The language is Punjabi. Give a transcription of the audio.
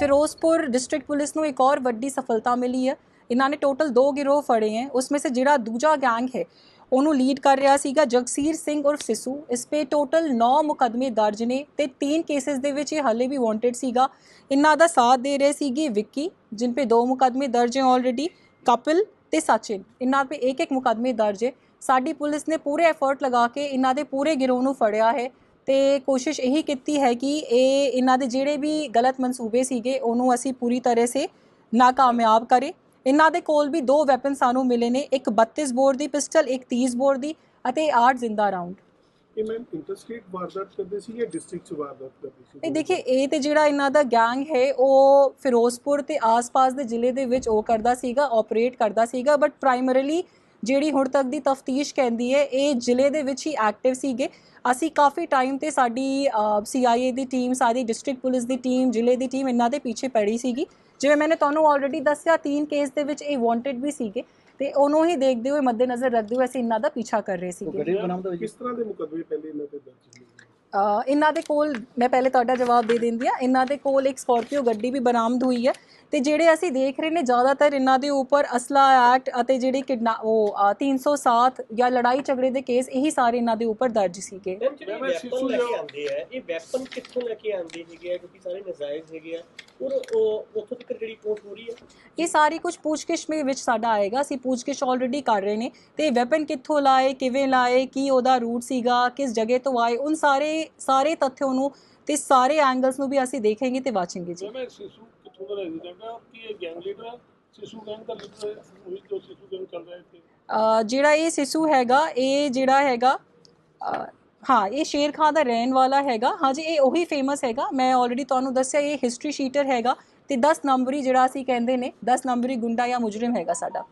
ਫਿਰੋਜ਼ਪੁਰ ਡਿਸਟ੍ਰਿਕਟ ਪੁਲਿਸ ਨੂੰ ਇੱਕ ਔਰ ਵੱਡੀ ਸਫਲਤਾ ਮਿਲੀ ਹੈ। ਇਹਨਾਂ ਨੇ ਟੋਟਲ ਦੋ ਗਿਰੋਹ ਫੜੇ ਹੈ। ਉਸਮੇ ਸੇ ਜਿਹੜਾ ਦੂਜਾ ਗੈਂਗ ਹੈ, ਉਹਨੂੰ ਲੀਡ ਕਰ ਰਿਹਾ ਸੀਗਾ ਜਗਸੀਰ ਸਿੰਘ ਔਰ ਸਿਸੂ। ਇਸ 'ਤੇ ਟੋਟਲ 9 ਮੁਕਦਮੇ ਦਰਜ ਨੇ ਤੇ 3 ਕੇਸਿਸ ਦੇ ਵਿੱਚ ਇਹ ਹਾਲੇ ਵੀ ਵਾਂਟਡ ਸੀਗਾ। ਇਹਨਾਂ ਦਾ ਸਾਥ ਦੇ ਰਹੇ ਸੀਗੇ ਵਿੱਕੀ, ਜਿਨ ਪੇ ਦੋ ਮੁਕਦਮੇ ਦਰਜ ਹੈ ਆਲਰੇਡੀ ਕਪਿਲ ਤੇ ਸਚਿਨ। ਇਹਨਾਂ 'ਤੇ ਇੱਕ ਇੱਕ ਮੁਕਦਮੇ ਦਰਜ ਹੈ। ਸਾਡੀ ਪੁਲਿਸ ਨੇ ਪੂਰੇ ਐਫਰਟ ਲਗਾ ਕੇ ਇਹਨਾਂ ਦੇ ਪੂਰੇ ਗਿਰੋਹ ਨੂੰ ਫੜਿਆ ਹੈ। ਤੇ ਕੋਸ਼ਿਸ਼ ਇਹੀ ਕੀਤੀ ਹੈ ਕਿ ਇਹ ਇਹਨਾਂ ਦੇ ਜਿਹੜੇ ਵੀ ਗਲਤ ਮਨਸੂਬੇ ਸੀਗੇ ਉਹਨੂੰ ਅਸੀਂ ਪੂਰੀ ਤਰ੍ਹਾਂ ਸੇ ਨਾਕਾਮਯਾਬ ਕਰੇ। ਇਹਨਾਂ ਦੇ ਕੋਲ ਵੀ ਦੋ ਵੈਪਨ ਸਾਨੂੰ ਮਿਲੇ ਨੇ ਇੱਕ 32 ਬੋਰ ਦੀ ਪਿਸਟਲ ਇੱਕ 30 ਬੋਰ ਦੀ ਅਤੇ 8 ਜ਼ਿੰਦਾ ਰਾਉਂਡ ਇਹ ਮੈਮ ਇੰਟਰਸਟੇਟ ਵਾਰਦਾਤ ਕਰਦੇ ਸੀ ਜਾਂ ਡਿਸਟ੍ਰਿਕਟ ਚ ਵਾਰਦਾਤ ਕਰਦੇ ਸੀ? ਇਹ ਦੇਖਿਏ ਇਹ ਤੇ ਜਿਹੜਾ ਇਹਨਾਂ ਦਾ ਗੈਂਗ ਹੈ ਉਹ ਫਿਰੋਜ਼ਪੁਰ ਤੇ ਆਸ-ਪਾਸ ਦੇ ਜ਼ਿਲ੍ਹੇ ਦੇ ਵਿੱਚ ਉਹ ਕਰਦਾ ਸੀਗਾ ਆਪਰੇਟ ਕਰਦਾ ਸੀਗਾ ਬਟ ਪ੍ਰਾਇਮਰੀਲੀ ਜਿਹੜੀ ਹੁਣ ਤੱਕ ਦੀ ਤਫਤੀਸ਼ ਕਹਿੰਦੀ ਹੈ ਇਹ ਜ਼ਿਲ੍ਹੇ ਦੇ ਵਿੱਚ ਹੀ ਐਕਟਿਵ ਸੀਗੇ। ਅਸੀਂ ਕਾਫੀ ਟਾਈਮ ਤੇ ਸਾਡੀ ਸੀਆਈਏ ਦੀ ਟੀਮ ਸਾਡੀ ਡਿਸਟ੍ਰਿਕਟ ਪੁਲਿਸ ਦੀ ਟੀਮ ਜ਼ਿਲ੍ਹੇ ਦੀ ਟੀਮ ਇਹਨਾਂ ਦੇ ਪਿੱਛੇ ਪੜੀ ਸੀਗੀ। ਜਿਵੇਂ ਮੈंने ਤੁਹਾਨੂੰ ਆਲਰੇਡੀ ਦੱਸਿਆ ਤਿੰਨ ਕੇਸ ਦੇ ਵਿੱਚ ਇਹ ਵਾਂਟਡ ਵੀ ਸੀਗੇ ਤੇ ਉਹਨੂੰ ਹੀ ਦੇਖਦੇ ਹੋਏ ਮੱਦੇਨਜ਼ਰ ਰੱਖਦੇ ਹੋਏ ਅਸੀਂ ਇਹਨਾਂ ਦਾ ਪਿੱਛਾ ਕਰ ਰਹੇ ਸੀਗੇ। ਕਿਸ ਤਰ੍ਹਾਂ ਦੇ ਮੁਕਦਮੇ ਪਹਿਲੇ ਇਹਨਾਂ ਤੇ ਦਰਜ ਹੋਏ? ਇਹਨਾਂ ਦੇ ਕੋਲ ਮੈਂ ਪਹਿਲੇ ਤੁਹਾਡਾ ਜਵਾਬ ਦੇ ਦਿੰਦੀ ਆ ਇਹਨਾਂ ਦੇ ਕੋਲ ਇੱਕ ਸਕਾਰਪੀਓ ਗੱਡੀ ਵੀ ਬਰਾਮਦ ਹੋਈ ਹੈ ਤੇ ਜਿਹੜੇ ਅਸੀਂ ਦੇਖ ਰਹੇ ਨੇ ਜ਼ਿਆਦਾਤਰ ਇਹਨਾਂ ਦੇ ਉੱਪਰ ਅਸਲਾ ਐਕਟ ਅਤੇ ਜਿਹੜੇ ਕਿਡਨਾ ਉਹ ਅ, 307 ਜਾਂ ਲੜਾਈ ਝਗੜੇ ਦੇ ਕੇਸ ਇਹੀ ਸਾਰੇ ਇਹਨਾਂ ਦੇ ਉੱਪਰ ਦਰਜ ਸੀਗੇ। ਮੈਮ ਜਿਹੜੇ ਮੈਂ ਵੈਪਨ ਸਿਸੂ ਲੈ ਕੇ ਲਿਆਓ। ਆਉਂਦੇ ਆ ਇਹ ਵੈਪਨ ਕਿੱਥੋਂ ਲੈ ਕੇ ਆਉਂਦੇ ਹੈਗੇ ਆ? ਕਿਉਂਕਿ ਸਾਰੇ ਨਜਾਇਜ਼ ਹੈਗੇ ਆ। ਔਰ ਉਹ ਉੱਥੋਂ ਤੱਕ ਜਿਹੜੀ ਪਹੁੰਚ ਹੋ ਰਹੀ ਹੈ ਇਹ ਸਾਰੀ ਕੁਝ ਪੁੱਛਗਿੱਛ ਦੇ ਵਿੱਚ ਸਾਡਾ ਆਏਗਾ। ਅਸੀਂ ਪੁੱਛਗਿੱਛ ਆਲਰੇਡੀ ਕਰ ਰਹੇ ਨੇ। ਤੇ ਵੈਪਨ ਕਿੱਥੋਂ ਲਾਏ ਕਿਵੇਂ ਲਾਏ ਕੀ ਉਹਦਾ ਰੂਟ ਸੀਗਾ ਕਿਸ ਜਗ੍ਹਾ ਤੋਂ ਆਏ ਉਨ ਸਾਰੇ ਸਾਰੇ ਤੱਥੋਂ ਨੂੰ ਤੇ ਸਾਰੇ ਐਂਗਲਸ ਨੂੰ ਵੀ ਅਸੀਂ ਦੇਖਾਂਗੇ ਤੇ ਵਾਚਾਂਗੇ ਜੀ। ਮੈਂ ਸਿਸੂ ਕਿੱਥੋਂ ਦਾ ਰੈਜ਼ੀਡੈਂਟ ਹੈ ਕਿ ਇਹ ਗੈਂਗ ਲੀਡਰ ਹੈ ਸਿਸੂ ਗੈਂਗ ਦਾ ਲੀਡਰ ਹੈ ਉਹੀ ਜੋ ਸਿਸੂ ਗੈਂਗ ਚੱਲ ਰਿਹਾ ਇੱਥੇ। ਅ, ਜਿਹੜਾ ਇਹ ਸਿਸੂ ਹੈਗਾ ਇਹ ਜਿਹੜਾ ਹੈਗਾ ਹਾਂ ਇਹ ਸ਼ੇਰ ਖਾਨ ਦਾ ਰਹਿਣ ਵਾਲਾ ਹੈਗਾ। ਹਾਂਜੀ ਇਹ ਉਹੀ ਫੇਮਸ ਹੈਗਾ। ਮੈਂ ਆਲਰੇਡੀ ਤੁਹਾਨੂੰ ਦੱਸਿਆ ਇਹ ਹਿਸਟਰੀ ਸ਼ੀਟਰ ਹੈਗਾ ਤੇ 10 ਨੰਬਰੀ ਜਿਹੜਾ ਅਸੀਂ ਕਹਿੰਦੇ ਨੇ 10 ਨੰਬਰੀ ਗੁੰਡਾ ਜਾਂ ਮੁਜਰਮ ਹੈਗਾ ਸਾਡਾ।